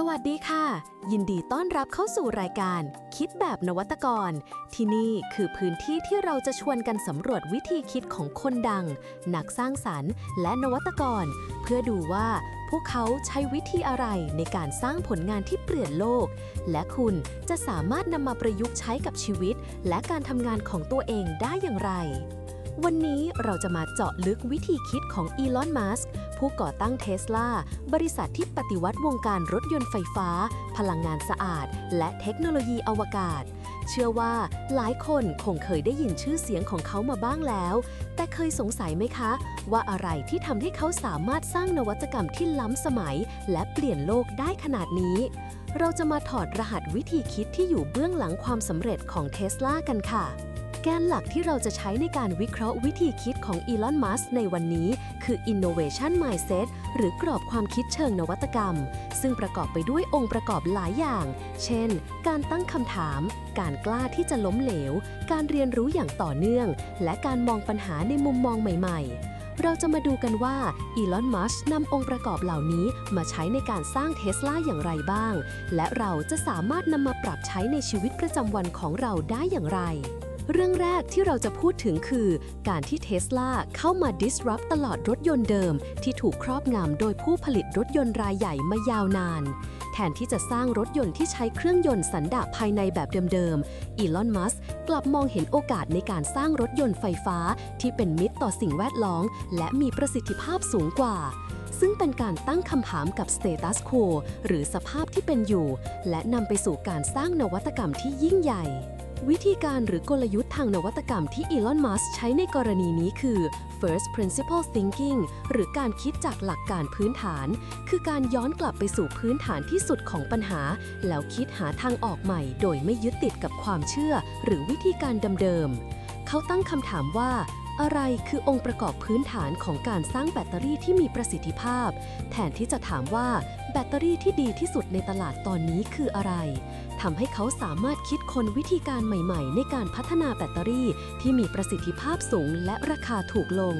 สวัสดีค่ะ ยินดีต้อนรับเข้าสู่รายการ คิดแบบนวัตกร ที่นี่คือพื้นที่ที่เราจะชวนกันสำรวจวิธีคิดของคนดัง นักสร้างสรรค์ และนวัตกร เพื่อดูว่าพวกเขาใช้วิธีอะไรในการสร้างผลงานที่เปลี่ยนโลก และคุณจะสามารถนำมาประยุกต์ใช้กับชีวิต และการทำงานของตัวเองได้อย่างไร วันนี้เราจะมาเจาะลึกวิธีคิดของอีลอน มัสก์ผู้ก่อตั้งเทสลา บริษัทที่ปฏิวัติวงการรถยนต์ไฟฟ้า พลังงานสะอาด และเทคโนโลยีอวกาศ เชื่อว่าหลายคนคงเคยได้ยินชื่อเสียงของเขามาบ้างแล้ว แต่เคยสงสัยไหมคะ ว่าอะไรที่ทำให้เขาสามารถสร้างนวัตกรรมที่ล้ำสมัย และเปลี่ยนโลกได้ขนาดนี้ เราจะมาถอดรหัสวิธีคิดที่อยู่เบื้องหลังความสำเร็จของเทสลากันค่ะ แกนหลักที่เราจะใช้ในการวิเคราะห์วิธีคิดของอีลอน มัสในวันนี้ คือ innovation mindset หรือกรอบความคิดเชิงนวัตกรรม ซึ่งประกอบไปด้วยองค์ประกอบหลายอย่าง เช่น การตั้งคำถาม การกล้าที่จะล้มเหลว การเรียนรู้อย่างต่อเนื่อง และการมองปัญหาในมุมมองใหม่ ๆเราจะมาดูกันว่าอีลอน มัสนำองค์ประกอบเหล่านี้มาใช้ในการสร้างเทสลาอย่างไรบ้าง และเราจะสามารถนำมาปรับใช้ในชีวิตประจำวันของเราได้อย่างไร เรื่องแรกที่เราจะพูดถึงคือการที่เท s l a เข้ามา disrupt ตลอดรถยนต์เดิม ที่ถูกครอบงำโดยผู้ผลิตรถยนต์รายใหญ่มายาวนาน แทนที่จะสร้างรถยนต์ที่ใช้เครื่องยนต์สันดาปภายในแบบเดิมๆ อีลอนมัสกลับมองเห็นโอกาสในการสร้างรถยนต์ไฟฟ้า ที่เป็นมิตรต่อสิ่งแวดล้อม และมีประสิทธิภาพสูงกว่าซึ่งเป็นการตั้งคำถามกับสเตตัสโคหรือสภาพที่เป็นอยู่ และนำไปสู่การสร้างนวัตกรรมที่ยิ่งใหญ่ วิธีการหรือกลยุทธ์ทางนวัตกรรมที่อีลอน มัสใช้ในกรณีนี้คือ first principle thinking หรือการคิดจากหลักการพื้นฐาน คือการย้อนกลับไปสู่พื้นฐานที่สุดของปัญหา แล้วคิดหาทางออกใหม่ โดยไม่ยึดติดกับความเชื่อ หรือวิธีการเดิมๆเขาตั้งคำถามว่า อะไรคือองค์ประกอบพื้นฐานของการสร้างแบตเตอรี่ที่มีประสิทธิภาพ แทนที่จะถามว่าแบตเตอรี่ที่ดีที่สุดในตลาดตอนนี้คืออะไรทำให้เขาสามารถคิดค้นวิธีการใหม่ ๆ ในการพัฒนาแบตเตอรี่ที่มีประสิทธิภาพสูงและราคาถูกลง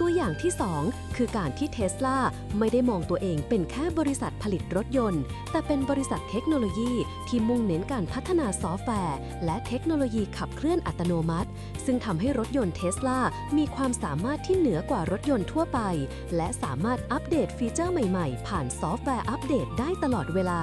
ตัวอย่างที่ 2 คือการที่เทสลาไม่ได้มองตัวเองเป็นแค่บริษัทผลิตรถยนต์ แต่เป็นบริษัทเทคโนโลยีที่มุ่งเน้นการพัฒนาซอฟต์แวร์ และเทคโนโลยีขับเคลื่อนอัตโนมัติ ซึ่งทำให้รถยนต์เทสลามีความสามารถที่เหนือกว่ารถยนต์ทั่วไป และสามารถอัปเดตฟีเจอร์ใหม่ ๆ ผ่านซอฟต์แวร์อัปเดตได้ตลอดเวลา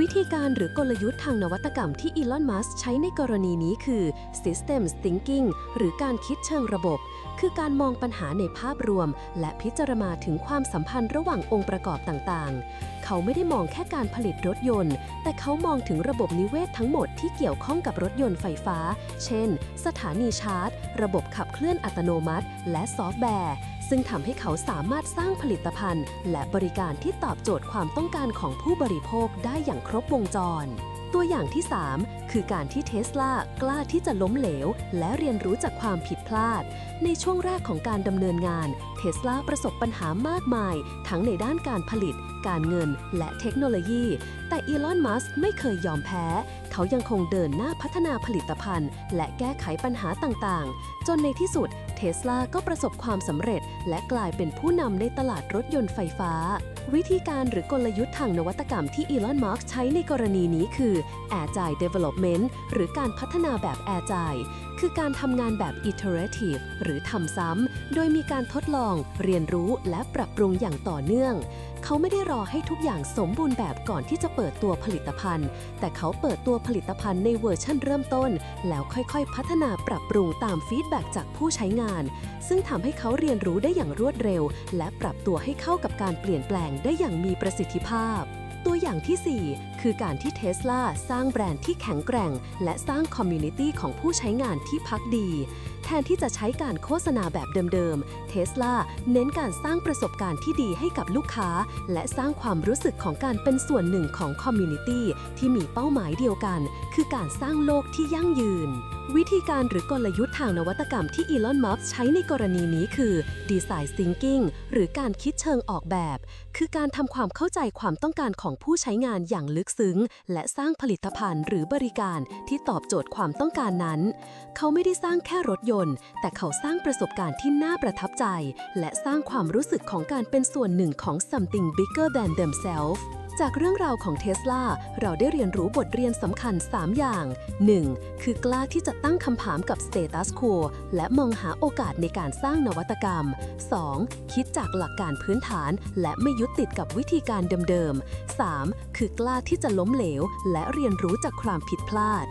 วิธีการหรือกลยุทธ์ทางนวัตกรรมที่อีลอน มัสใช้ในกรณีนี้คือ Systems Thinking หรือการคิดเชิงระบบ คือการมองปัญหาในภาพรวม และพิจารณาถึงความสัมพันธ์ระหว่างองค์ประกอบต่างๆ เขาไม่ได้มองแค่การผลิตรถยนต์ แต่เขามองถึงระบบนิเวศทั้งหมดที่เกี่ยวข้องกับรถยนต์ไฟฟ้า เช่น สถานีชาร์จ ระบบขับเคลื่อนอัตโนมัติ และซอฟต์แวร์ ซึ่งทำให้เขาสามารถสร้างผลิตภัณฑ์ และบริการที่ตอบโจทย์ความต้องการของผู้บริโภคได้อย่างครบวงจร ตัวอย่างที่ 3 คือการที่เทสลากล้าที่จะล้มเหลว และเรียนรู้จากความผิดพลาด ในช่วงแรกของการดำเนินงาน เทสลาประสบปัญหามากมาย ทั้งในด้านการผลิต การเงิน และเทคโนโลยี แต่อีลอน มัสก์ไม่เคยยอมแพ้ เขายังคงเดินหน้าพัฒนาผลิตภัณฑ์ และแก้ไขปัญหาต่างๆ จนในที่สุดเทสลาก็ประสบความสำเร็จ และกลายเป็นผู้นำในตลาดรถยนต์ไฟฟ้า วิธีการหรือกลยุทธ์ทางนวัตกรรมที่อีลอน มัสก์ใช้ในกรณีนี้คือ Agile Development หรือการพัฒนาแบบ Agile คือการทำงานแบบ iterative หรือทำซ้ำ โดยมีการทดลอง เรียนรู้ และปรับปรุงอย่างต่อเนื่อง เขาไม่ได้รอให้ทุกอย่างสมบูรณ์แบบก่อนที่จะเปิดตัวผลิตภัณฑ์ แต่เขาเปิดตัวผลิตภัณฑ์ในเวอร์ชั่นเริ่มต้น แล้วค่อยๆ พัฒนาปรับปรุงตามฟีดแบ็กจากผู้ใช้งาน ซึ่งทำให้เขาเรียนรู้ได้อย่างรวดเร็ว และปรับตัวให้เข้ากับการเปลี่ยนแปลงได้อย่างมีประสิทธิภาพ ตัวอย่างที่ 4 คือการที่เทสลาสร้างแบรนด์ที่แข็งแกร่ง และสร้างคอมมูนิตี้ของผู้ใช้งานที่พักดี แทนที่จะใช้การโฆษณาแบบเดิมๆ เทสลาเน้นการสร้างประสบการณ์ที่ดีให้กับลูกค้า และสร้างความรู้สึกของการเป็นส่วนหนึ่งของคอมมูนิตี้ที่มีเป้าหมายเดียวกัน คือการสร้างโลกที่ยั่งยืน วิธีการหรือกลยุทธ์ทางนวัตกรรมที่อีลอน มัสใช้ในกรณีนี้คือ Design Thinking หรือการคิดเชิงออกแบบ คือการทำความเข้าใจความต้องการของผู้ใช้งานอย่างลึกซึ้ง และสร้างผลิตภัณฑ์หรือบริการที่ตอบโจทย์ความต้องการนั้น เขาไม่ได้สร้างแค่รถยนต์ แต่เขาสร้างประสบการณ์ที่น่าประทับใจ และสร้างความรู้สึกของการเป็นส่วนหนึ่งของ something bigger than themselves จากเรื่องราวของเทสลาเราได้เรียนรู้บทเรียนสำคัญ 3 อย่าง 1. คือกล้าที่จะตั้งคำถามกับสเตตัสโคและมองหาโอกาสในการสร้างนวัตกรรม 2. คิดจากหลักการพื้นฐาน และไม่ยึดติดกับวิธีการเดิมๆ 3. คือกล้าที่จะล้มเหลว และเรียนรู้จากความผิดพลาด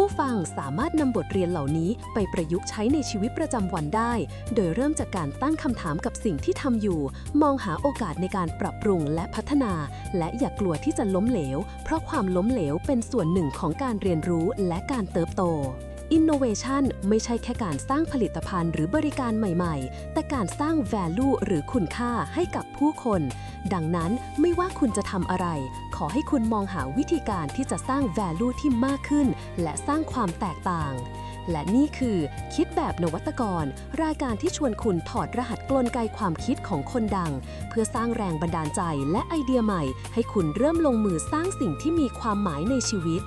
ผู้ฟังสามารถนำบทเรียนเหล่านี้ไปประยุกต์ใช้ในชีวิตประจำวันได้ โดยเริ่มจากการตั้งคำถามกับสิ่งที่ทำอยู่ มองหาโอกาสในการปรับปรุงและพัฒนา และอย่ากกลัวที่จะล้มเหลว เพราะความล้มเหลวเป็นส่วนหนึ่งของการเรียนรู้และการเติบโต Innovation ไม่ใช่แค่การสร้างผลิตภัณฑ์หรือบริการใหม่ๆ แต่การสร้าง value หรือคุณค่าให้กับผู้คน ดังนั้นไม่ว่าคุณจะทำอะไร ขอให้คุณมองหาวิธีการที่จะสร้าง value ที่มากขึ้น และสร้างความแตกต่าง และนี่คือ คิดแบบนวัตกร รายการที่ชวนคุณถอดรหัสกลไกความคิดของคนดัง เพื่อสร้างแรงบันดาลใจและไอเดียใหม่ ให้คุณเริ่มลงมือสร้างสิ่งที่มีความหมายในชีวิต